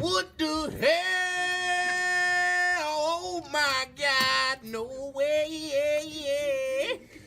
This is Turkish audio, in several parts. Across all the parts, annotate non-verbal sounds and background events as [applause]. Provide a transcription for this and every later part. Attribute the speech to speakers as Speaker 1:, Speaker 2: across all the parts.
Speaker 1: What the hell? Oh my God, no way.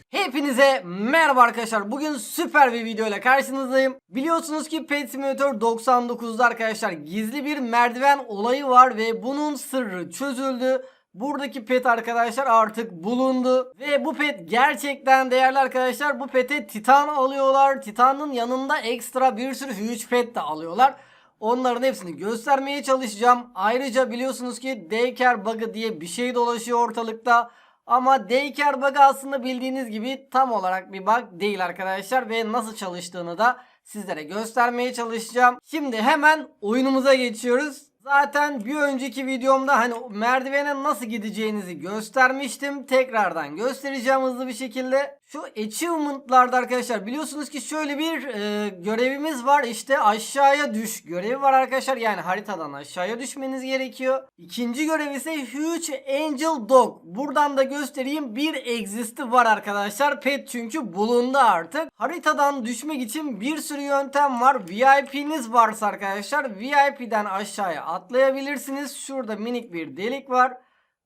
Speaker 2: Hepinize merhaba arkadaşlar. Bugün süper bir video ile karşınızdayım. Biliyorsunuz ki Pet Simulator 99'da arkadaşlar gizli bir merdiven olayı var ve bunun sırrı çözüldü. Buradaki pet arkadaşlar artık bulundu. Ve bu pet gerçekten değerli arkadaşlar. Bu pete Titan alıyorlar. Titan'ın yanında ekstra bir sürü huge pet de alıyorlar. Onların hepsini göstermeye çalışacağım. Ayrıca biliyorsunuz ki Daycare bug'ı diye bir şey dolaşıyor ortalıkta. Ama Daycare bug'ı aslında bildiğiniz gibi tam olarak bir bug değil arkadaşlar. Ve nasıl çalıştığını da sizlere göstermeye çalışacağım. Şimdi hemen oyunumuza geçiyoruz. Zaten bir önceki videomda hani merdivene nasıl gideceğinizi göstermiştim. Tekrardan göstereceğim hızlı bir şekilde. Şu achievement'larda arkadaşlar biliyorsunuz ki şöyle bir e, görevimiz var. İşte aşağıya düş görevi var arkadaşlar. Yani haritadan aşağıya düşmeniz gerekiyor. İkinci görev ise Huge Angel Dog. Buradan da göstereyim. Bir exist'i var arkadaşlar. Pet çünkü bulundu artık. Haritadan düşmek için bir sürü yöntem var. VIP'niz varsa arkadaşlar VIP'den aşağıya atlayabilirsiniz. Şurada minik bir delik var.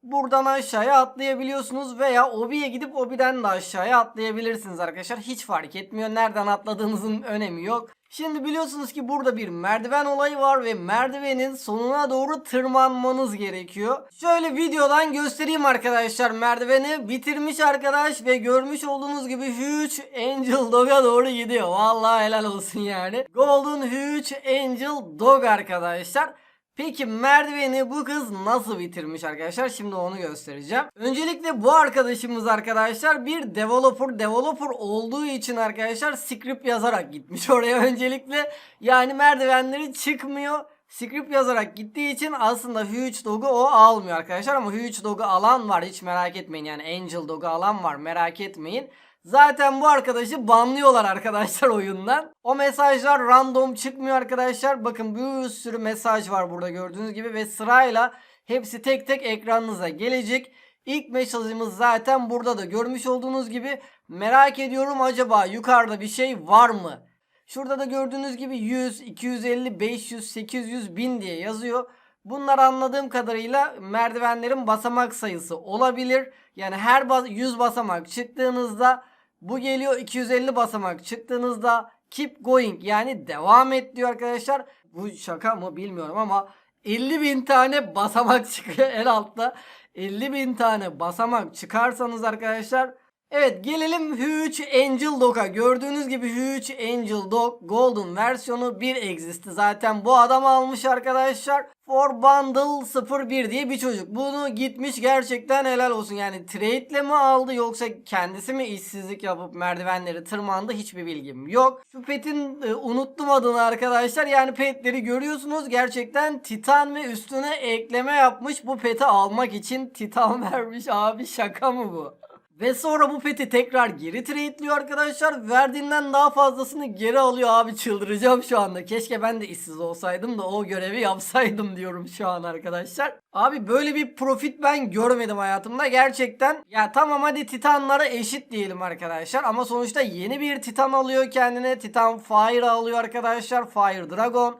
Speaker 2: Buradan aşağıya atlayabiliyorsunuz veya obiye gidip obiden de aşağıya atlayabilirsiniz arkadaşlar. Hiç fark etmiyor. Nereden atladığınızın önemi yok. Şimdi biliyorsunuz ki burada bir merdiven olayı var ve merdivenin sonuna doğru tırmanmanız gerekiyor. Şöyle videodan göstereyim arkadaşlar merdiveni. Bitirmiş arkadaş ve görmüş olduğunuz gibi Huge Angel Dog'a doğru gidiyor. Vallahi helal olsun yani. Golden Huge Angel Dog arkadaşlar. Peki merdiveni bu kız nasıl bitirmiş arkadaşlar? Şimdi onu göstereceğim. Öncelikle bu arkadaşımız arkadaşlar bir developer. Developer olduğu için arkadaşlar script yazarak gitmiş [laughs] oraya öncelikle. Yani merdivenleri çıkmıyor. Script yazarak gittiği için aslında Huge Dog'u o almıyor arkadaşlar. Ama Huge Dog'u alan var hiç merak etmeyin. Yani Angel Dog'u alan var merak etmeyin. Zaten bu arkadaşı banlıyorlar arkadaşlar [laughs] oyundan. O mesajlar random çıkmıyor arkadaşlar. Bakın bir sürü mesaj var burada gördüğünüz gibi ve sırayla hepsi tek tek ekranınıza gelecek. İlk mesajımız zaten burada da görmüş olduğunuz gibi merak ediyorum acaba yukarıda bir şey var mı? Şurada da gördüğünüz gibi 100, 250, 500, 800, 1000 diye yazıyor. Bunlar anladığım kadarıyla merdivenlerin basamak sayısı olabilir. Yani her bas 100 basamak çıktığınızda bu geliyor 250 basamak çıktığınızda keep going yani devam et diyor arkadaşlar. Bu şaka mı bilmiyorum ama 50 bin tane basamak [laughs] çıkıyor en altta. 50 bin tane basamak çıkarsanız arkadaşlar Evet gelelim Huge Angel Dog'a. Gördüğünüz gibi Huge Angel Dog Golden versiyonu 1 exist'i. Zaten bu adam almış arkadaşlar. For Bundle 01 diye bir çocuk. Bunu gitmiş gerçekten helal olsun. Yani trade ile mi aldı yoksa kendisi mi işsizlik yapıp merdivenleri tırmandı hiçbir bilgim yok. Şu petin e, unuttum adını arkadaşlar. Yani petleri görüyorsunuz. Gerçekten titan ve üstüne ekleme yapmış. Bu peti almak için titan [laughs] vermiş abi şaka mı bu? Ve sonra bu peti tekrar geri trade'liyor arkadaşlar. Verdiğinden daha fazlasını geri alıyor abi çıldıracağım şu anda. Keşke ben de işsiz olsaydım da o görevi yapsaydım [laughs] diyorum şu an arkadaşlar. Abi böyle bir profit ben görmedim hayatımda gerçekten. Ya tamam hadi titanlara eşit diyelim arkadaşlar. Ama sonuçta yeni bir titan alıyor kendine. Titan Fire alıyor arkadaşlar. Fire Dragon.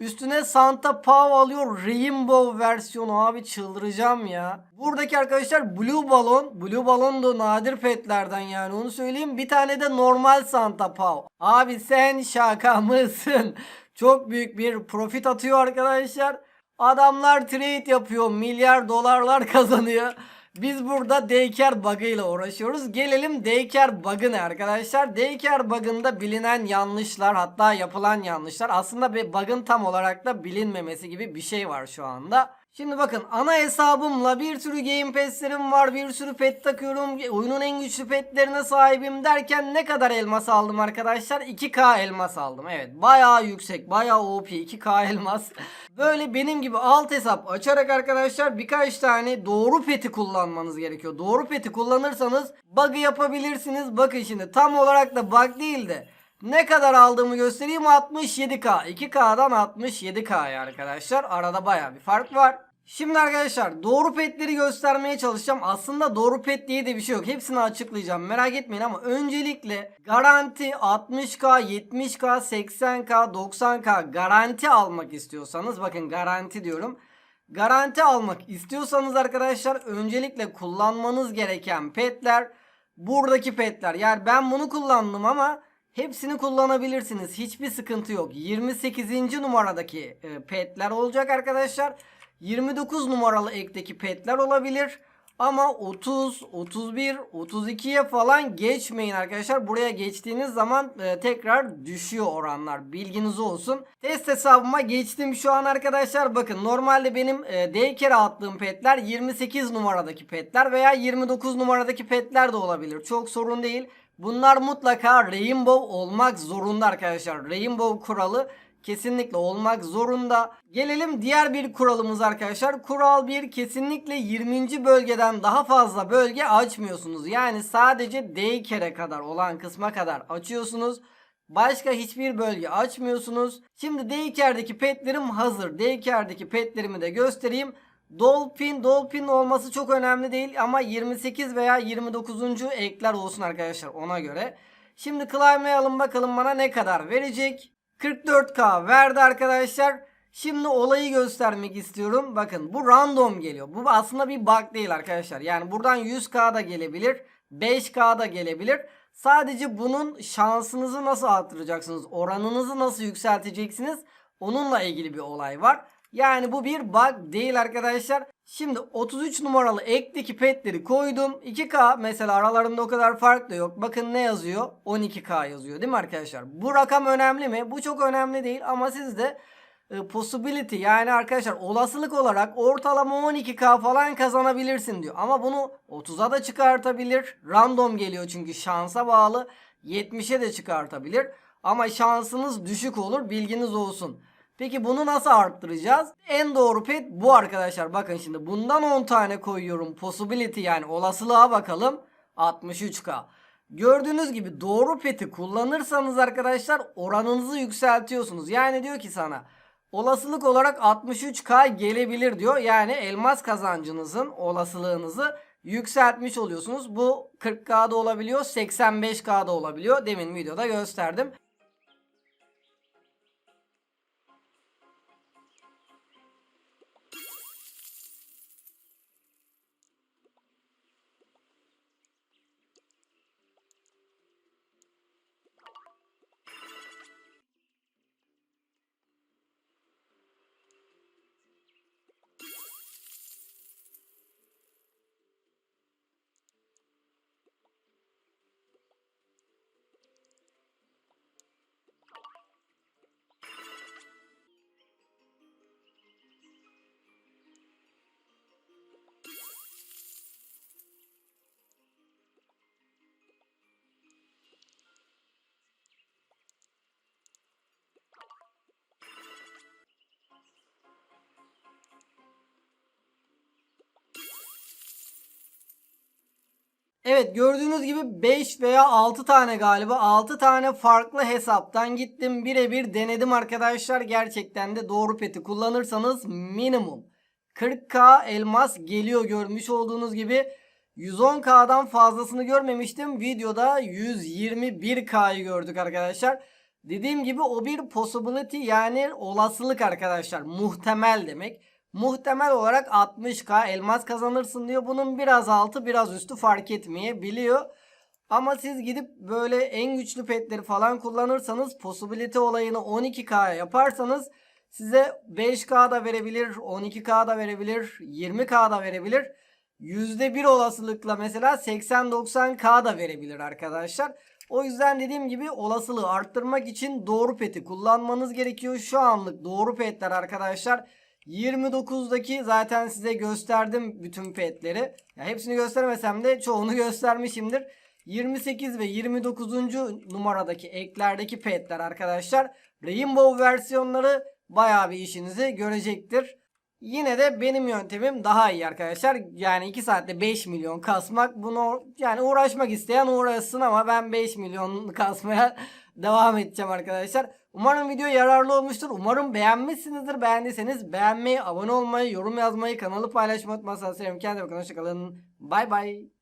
Speaker 2: Üstüne Santa Pau alıyor Rainbow versiyonu abi çıldıracağım ya. Buradaki arkadaşlar Blue Balon. Blue Balon da nadir petlerden yani onu söyleyeyim. Bir tane de normal Santa Pau. Abi sen şaka mısın? [laughs] Çok büyük bir profit atıyor arkadaşlar. Adamlar trade yapıyor. Milyar dolarlar [laughs] kazanıyor. Biz burada daycare bug'ı ile uğraşıyoruz. Gelelim daycare bug'ı ne arkadaşlar? Daycare bug'ında bilinen yanlışlar hatta yapılan yanlışlar. Aslında bir bug'ın tam olarak da bilinmemesi gibi bir şey var şu anda. Şimdi bakın ana hesabımla bir sürü game pass'lerim var. Bir sürü pet takıyorum. Oyunun en güçlü petlerine sahibim derken ne kadar elmas aldım arkadaşlar? 2k elmas aldım. Evet bayağı yüksek. Bayağı OP 2k elmas. [laughs] Böyle benim gibi alt hesap açarak arkadaşlar birkaç tane doğru peti kullanmanız gerekiyor. Doğru peti kullanırsanız bug'ı yapabilirsiniz. Bakın şimdi tam olarak da bug değil de ne kadar aldığımı göstereyim 67k 2k'dan 67k'ya arkadaşlar arada baya bir fark var Şimdi arkadaşlar doğru petleri göstermeye çalışacağım. Aslında doğru pet diye de bir şey yok. Hepsini açıklayacağım. Merak etmeyin ama öncelikle garanti 60k, 70k, 80k, 90k garanti almak istiyorsanız bakın garanti diyorum. Garanti almak istiyorsanız arkadaşlar öncelikle kullanmanız gereken petler buradaki petler. Yani ben bunu kullandım ama hepsini kullanabilirsiniz. Hiçbir sıkıntı yok. 28. numaradaki e, petler olacak arkadaşlar. 29 numaralı ekteki petler olabilir. Ama 30, 31, 32'ye falan geçmeyin arkadaşlar. Buraya geçtiğiniz zaman e, tekrar düşüyor oranlar. Bilginiz olsun. Test hesabıma geçtim şu an arkadaşlar. Bakın normalde benim e, daycare attığım petler 28 numaradaki petler veya 29 numaradaki petler de olabilir. Çok sorun değil. Bunlar mutlaka rainbow olmak zorunda arkadaşlar. Rainbow kuralı kesinlikle olmak zorunda. Gelelim diğer bir kuralımız arkadaşlar. Kural 1 kesinlikle 20. bölgeden daha fazla bölge açmıyorsunuz. Yani sadece daycare'e kadar olan kısma kadar açıyorsunuz. Başka hiçbir bölge açmıyorsunuz. Şimdi daycare'deki petlerim hazır. Daycare'deki petlerimi de göstereyim. Dolphin, Dolphin olması çok önemli değil ama 28 veya 29. ekler olsun arkadaşlar ona göre. Şimdi climbayalım bakalım bana ne kadar verecek. 44k verdi arkadaşlar. Şimdi olayı göstermek istiyorum. Bakın bu random geliyor. Bu aslında bir bug değil arkadaşlar. Yani buradan 100k da gelebilir. 5k da gelebilir. Sadece bunun şansınızı nasıl arttıracaksınız? Oranınızı nasıl yükselteceksiniz? Onunla ilgili bir olay var. Yani bu bir bug değil arkadaşlar. Şimdi 33 numaralı ekteki petleri koydum. 2K mesela aralarında o kadar fark da yok. Bakın ne yazıyor? 12K yazıyor değil mi arkadaşlar? Bu rakam önemli mi? Bu çok önemli değil ama siz de e, possibility yani arkadaşlar olasılık olarak ortalama 12K falan kazanabilirsin diyor. Ama bunu 30'a da çıkartabilir. Random geliyor çünkü şansa bağlı. 70'e de çıkartabilir. Ama şansınız düşük olur bilginiz olsun. Peki bunu nasıl arttıracağız? En doğru pet bu arkadaşlar. Bakın şimdi bundan 10 tane koyuyorum. Possibility yani olasılığa bakalım. 63k. Gördüğünüz gibi doğru peti kullanırsanız arkadaşlar oranınızı yükseltiyorsunuz. Yani diyor ki sana olasılık olarak 63k gelebilir diyor. Yani elmas kazancınızın olasılığınızı yükseltmiş oluyorsunuz. Bu 40k'da olabiliyor, 85k'da olabiliyor. Demin videoda gösterdim. Evet gördüğünüz gibi 5 veya 6 tane galiba 6 tane farklı hesaptan gittim birebir denedim arkadaşlar. Gerçekten de doğru peti kullanırsanız minimum 40k elmas geliyor görmüş olduğunuz gibi. 110k'dan fazlasını görmemiştim. Videoda 121k'yı gördük arkadaşlar. Dediğim gibi o bir possibility yani olasılık arkadaşlar. Muhtemel demek. Muhtemel olarak 60k elmas kazanırsın diyor. Bunun biraz altı biraz üstü fark etmeyebiliyor. Ama siz gidip böyle en güçlü petleri falan kullanırsanız possibility olayını 12k'ya yaparsanız size 5k da verebilir, 12k da verebilir, 20k da verebilir. %1 olasılıkla mesela 80-90k da verebilir arkadaşlar. O yüzden dediğim gibi olasılığı arttırmak için doğru peti kullanmanız gerekiyor. Şu anlık doğru petler arkadaşlar 29'daki zaten size gösterdim bütün petleri. Ya hepsini göstermesem de çoğunu göstermişimdir. 28 ve 29. numaradaki eklerdeki petler arkadaşlar Rainbow versiyonları bayağı bir işinizi görecektir. Yine de benim yöntemim daha iyi arkadaşlar. Yani 2 saatte 5 milyon kasmak bunu yani uğraşmak isteyen uğraşsın ama ben 5 milyon kasmaya devam edeceğim arkadaşlar. Umarım video yararlı olmuştur. Umarım beğenmişsinizdir. Beğendiyseniz beğenmeyi, abone olmayı, yorum yazmayı, kanalı paylaşmayı unutmazsanız sevinirim. Kendinize bakın. Hoşçakalın. Bay bay.